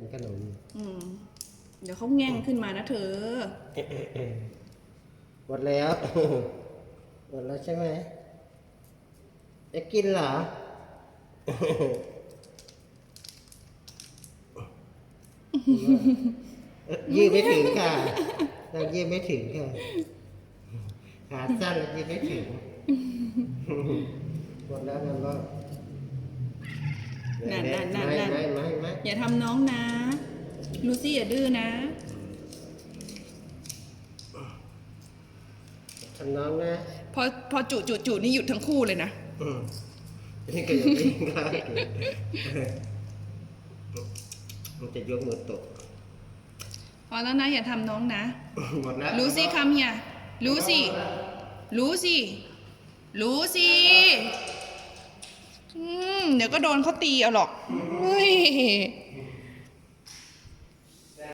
กินขนมอืมเดี๋ยวเขาแง่งขึ้นมานะเธอหมดแล้ว หมดแล้วใช่ไหมจะกินเหรอ ยืดไม่ถึงค่ะเรายืดไม่ถึงค่ะขาสั้นแล้วยืดไม่ถึงหมดแล้วนะว่านั่นนั่นนั่นไม่นั่นไม่ไม่ไม่ อย่าทำน้องนะ ลูซี่อย่าดื้อนะ ทำน้องนะพอพอจุจุจุนี่หยุดทั้งคู่เลยนะ อืมนี่ก็ยังวิ่งได้มันจะยกมือตกพอแล้วนะ อย่าทำน้องนะ หมดแล้วลูซี่คำเฮียลูซี่ลูซี่ลูซี่อืม เดี๋ยวก็โดนเขาตีเอาหรอกเฮ้ย